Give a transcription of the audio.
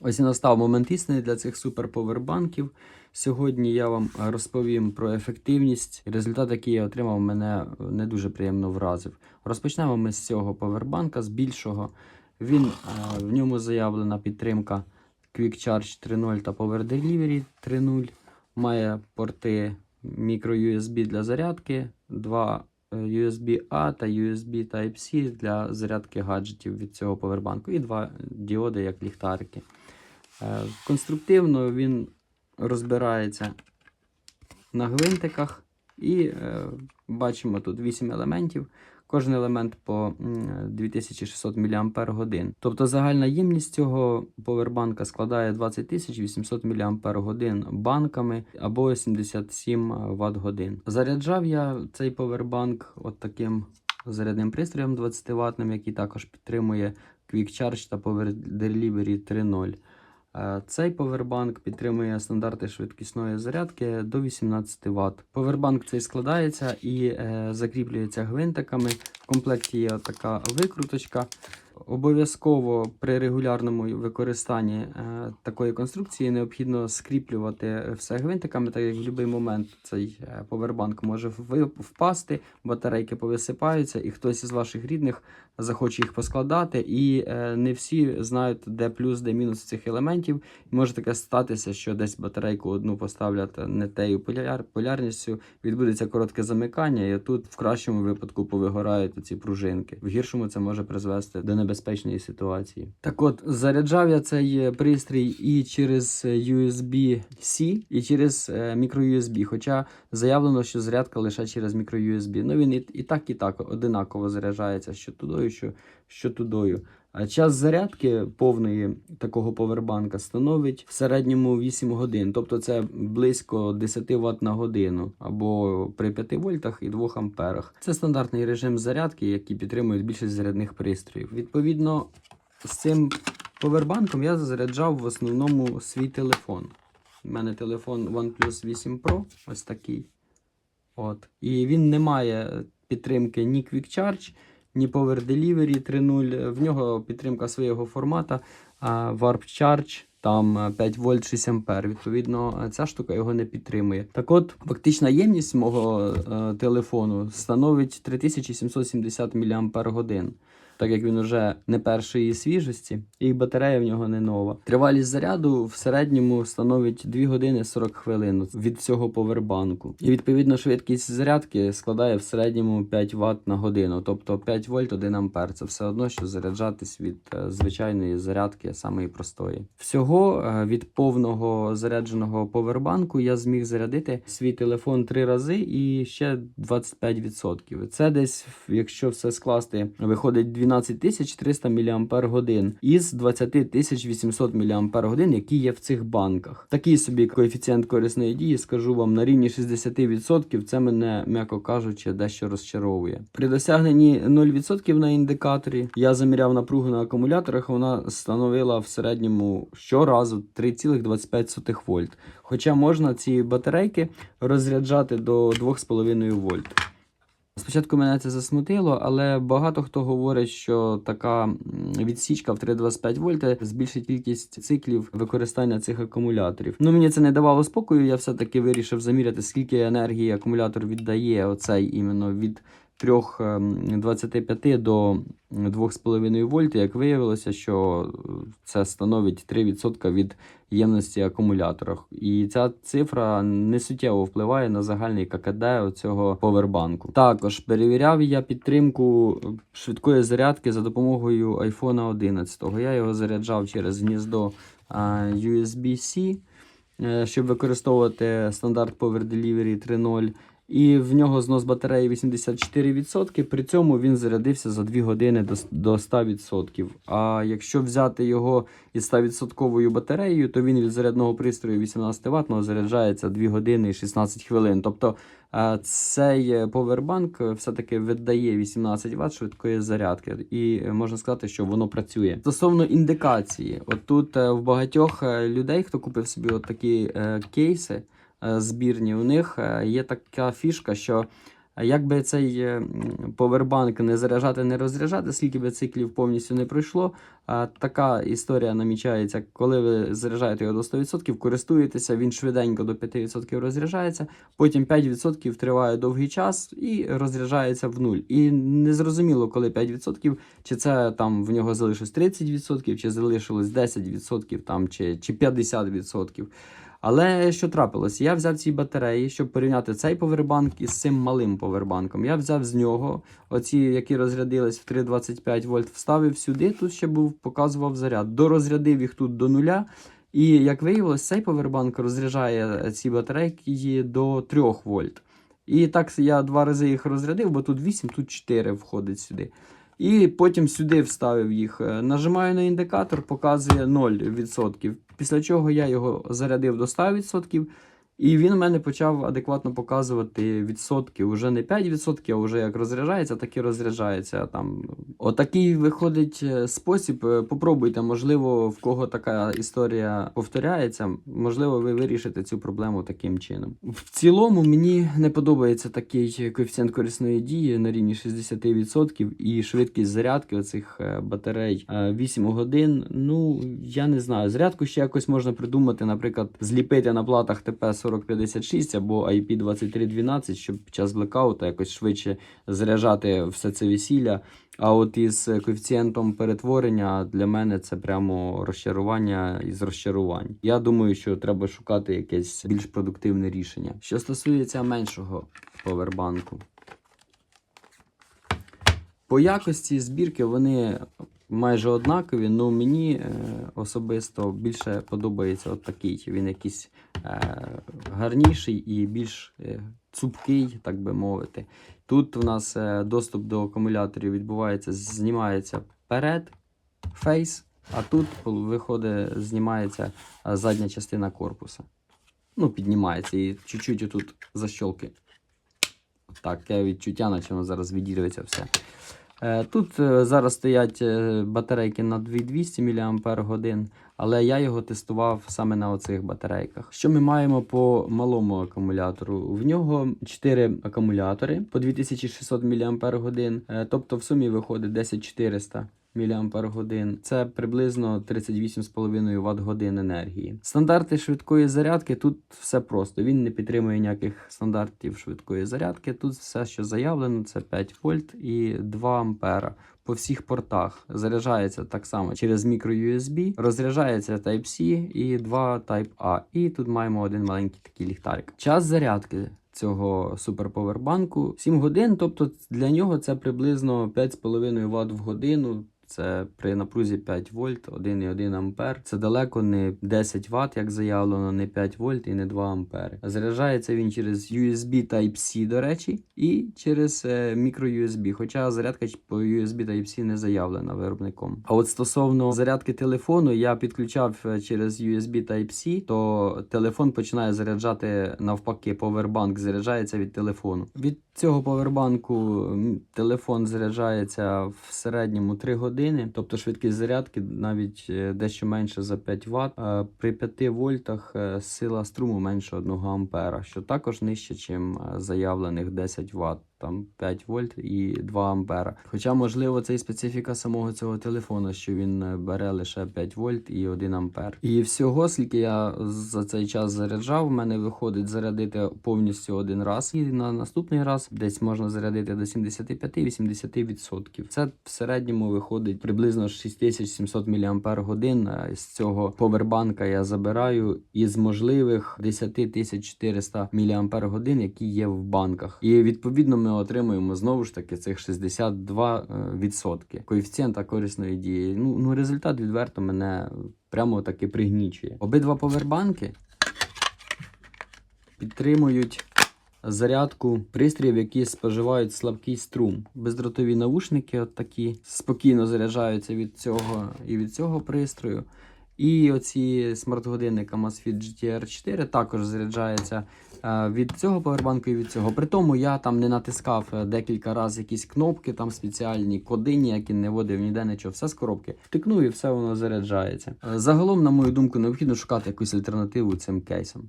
Ось і настав момент істини для цих суперповербанків. Сьогодні я вам розповім про ефективність. Результат, який я отримав, мене не дуже приємно вразив. Розпочнемо ми з цього повербанка, з більшого. Він, е, в ньому заявлена підтримка Quick Charge 3.0 та Power Delivery 3.0. Має порти micro-USB для зарядки, два е, USB-A та USB Type-C для зарядки гаджетів від цього повербанку і два діоди як ліхтарики. Е, Конструктивно він розбирається на гвинтиках і е, бачимо тут 8 елементів. Кожен елемент по 2600 мАч. Тобто загальна ємність цього повербанка складає 20 800 мАч банками або 77 Вт годин. Заряджав я цей повербанк от таким зарядним пристроєм 20 ватним, який також підтримує Quick Charge та Power Delivery 3.0. Е, Цей повербанк підтримує стандарти швидкісної зарядки до 18 Вт. Повербанк цей складається і е, закріплюється гвинтиками. В комплекті є така викруточка. Обов'язково при регулярному використанні е, такої конструкції необхідно скріплювати все гвинтиками, так як в будь-який момент цей е, повербанк може впасти, батарейки повисипаються, і хтось із ваших рідних захоче їх поскладати. І е, не всі знають, де плюс, де мінус цих елементів. Може таке статися, що десь батарейку одну поставлять не тею поляр, полярністю, відбудеться коротке замикання, і тут в кращому випадку повигорають ці пружинки. В гіршому це може призвести до небезпечної ситуації. Так от, заряджав я цей е, пристрій і через USB-C, і через е, micro-USB, хоча заявлено, що зарядка лише через micro-USB. Ну він і, і так, і так одинаково заряджається, що тудою, що, що тудою. А час зарядки повної такого повербанка становить в середньому 8 годин, тобто це близько 10 Вт на годину або при 5 вольтах і 2 амперах. Це стандартний режим зарядки, який підтримують більшість зарядних пристроїв. Відповідно, з цим повербанком я заряджав в основному свій телефон. У мене телефон OnePlus 8 Pro, ось такий. От. І він не має підтримки ні Quick Charge, Power Delivery 3.0. В нього підтримка свого формата Warp Charge. Там е, 5 вольт 6 ампер. Відповідно, е, ця штука його не підтримує. Так от, фактична ємність мого е, телефону становить 3770 мАч. Так як він уже не першої свіжості, і батарея в нього не нова. Тривалість заряду в середньому становить 2 години 40 хвилин від цього повербанку. І відповідно швидкість зарядки складає в середньому 5 Вт на годину, тобто 5 вольт 1 ампер. Це все одно, що заряджатись від е, звичайної зарядки, самої простої. Всього е, від повного зарядженого повербанку я зміг зарядити свій телефон 3 рази і ще 25%. Це десь, якщо все скласти, виходить 12 300 мАч із 20 800 мАч, які є в цих банках. Такий собі коефіцієнт корисної дії, скажу вам, на рівні 60% це мене, м'яко кажучи, дещо розчаровує. При досягненні 0% на індикаторі я заміряв напругу на акумуляторах, вона становила в середньому щоразу 3,25 вольт. Хоча можна ці батарейки розряджати до 2,5 вольт. Спочатку мене це засмутило, але багато хто говорить, що така відсічка в 3,25 вольти збільшить кількість циклів використання цих акумуляторів. Ну мені це не давало спокою. Я все-таки вирішив заміряти, скільки енергії акумулятор віддає оцей іменно від 3,25 до 2,5 вольт. Як виявилося, що це становить 3% від ємності акумулятора. І ця цифра не суттєво впливає на загальний ККД цього повербанку. Також перевіряв я підтримку швидкої зарядки за допомогою iPhone 11. Я його заряджав через гніздо USB-C, е, щоб використовувати стандарт Power Delivery 3.0. І в нього знос батареї 84%. При цьому він зарядився за 2 години до, до 100%. А якщо взяти його із 100% батареєю, то він від зарядного пристрою 18 Вт заряджається 2 години і 16 хвилин. Тобто е, цей повербанк все-таки видає 18 Вт швидкої зарядки, і е, можна сказати, що воно працює. Стосовно індикації, отут е, в багатьох е, людей, хто купив собі от такі е, кейси е, збірні, у них е, є така фішка, що А Якби цей е, повербанк не заряджати, не розряджати, скільки би циклів повністю не пройшло. Така історія намічається, коли ви заряджаєте його до 100%, користуєтеся, він швиденько до 5% розряджається, потім 5% триває довгий час і розряджається в нуль. І незрозуміло, коли 5%, чи це там в нього залишилось 30%, чи залишилось 10%, там, чи, чи 50%. Але що трапилось? Я взяв ці батареї, щоб порівняти цей повербанк із цим малим повербанком. Я взяв з нього оці, які розрядились в 3,25 вольт, вставив сюди. Тут ще був показував заряд. Дорозрядив їх тут до нуля. І як виявилось, цей повербанк розряджає ці батарейки до 3 вольт. І так я два рази їх розрядив, бо тут 8, тут 4 входить сюди. І потім сюди вставив їх. Е, Нажимаю на індикатор, показує 0%. Після чого я його зарядив до 100%. І він у мене почав адекватно показувати відсотки. Уже не 5%, а вже як розряджається, так і розряджається. Там отакий виходить е, спосіб. Е, Попробуйте, можливо, в кого така історія повторяється. Можливо, ви вирішите цю проблему таким чином. В цілому мені не подобається такий коефіцієнт корисної дії на рівні 60% і швидкість зарядки оцих е, батарей е, 8 годин. Ну я не знаю. Зарядку ще якось можна придумати, наприклад, зліпити на платах ТП 4056 або IP2312, щоб під час блекаута якось швидше заряджати все це весілля. А от із коефіцієнтом перетворення для мене це прямо розчарування із розчарувань. Я думаю, що треба шукати якесь більш продуктивне рішення. Що стосується меншого повербанку. По якості збірки вони майже однакові, але мені е, особисто більше подобається от такий. Він якийсь е, гарніший і більш е, цупкий, так би мовити. Тут у нас доступ до акумуляторів відбувається, знімається перед фейс, а тут виходить, знімається задня частина корпуса. Ну, піднімається і чуть-чуть отут защолки. Таке відчуття, наче воно зараз відірветься все. Е, Тут е, зараз стоять е, батарейки на 2200 мАч, але я його тестував саме на оцих батарейках. Що ми маємо по малому акумулятору? В нього 4 акумулятори по 2600 мАч, тобто в сумі виходить 10400 мАч. Це приблизно 38,5 Вт годин енергії. Стандарти швидкої зарядки тут все просто. Він не підтримує ніяких стандартів швидкої зарядки. Тут все, що заявлено, це 5 вольт і 2 ампера. По всіх портах заряджається так само через microUSB, розряджається Type-C і 2 Type-A. І тут маємо один маленький такий ліхтарик. Час зарядки цього суперповербанку 7 годин, тобто для нього це приблизно 5,5 Вт в годину. Це при напрузі 5 вольт, 1,1 ампер. Це далеко не 10 Вт, як заявлено, не 5 вольт і не 2 ампери. Заряджається він через USB Type-C, до речі, і через е, microUSB. Хоча зарядка по USB Type-C не заявлена виробником. А от стосовно зарядки телефону, я підключав е, через USB Type-C, то телефон починає заряджати навпаки. Powerbank заряджається від телефону. Від цього повербанку телефон заряджається в середньому 3 години, тобто швидкість зарядки навіть е, дещо менше за 5 Вт. Е, При 5 вольтах е, сила струму менше 1 ампера, що також нижче, ніж заявлених 10 Вт. Там 5 вольт і 2 ампера. Хоча, можливо, це і специфіка самого цього телефону, що він е, бере лише 5 вольт і 1 ампер. І всього, скільки я за цей час заряджав, в мене виходить зарядити повністю один раз. І на наступний раз десь можна зарядити до 75-80%. Це в середньому виходить приблизно 6700 мАч. З цього повербанка я забираю із можливих 10400 мАч, які є в банках. І відповідно ми отримуємо знову ж таки цих 62%. Коефіцієнта корисної дії. Ну, ну результат відверто мене прямо таки пригнічує. Обидва повербанки підтримують зарядку пристроїв, які споживають слабкий струм. Бездротові навушники, от такі, спокійно заряджаються від цього і від цього пристрою. І оці смарт-годинник Amazfit GTR 4 також заряджається е, від цього повербанку і від цього. При тому я там не натискав е, декілька разів якісь кнопки, там спеціальні коди, ніякі не водив ніде нічого. Все з коробки. Втикну і все воно заряджається. Е, Загалом, на мою думку, необхідно шукати якусь альтернативу цим кейсам.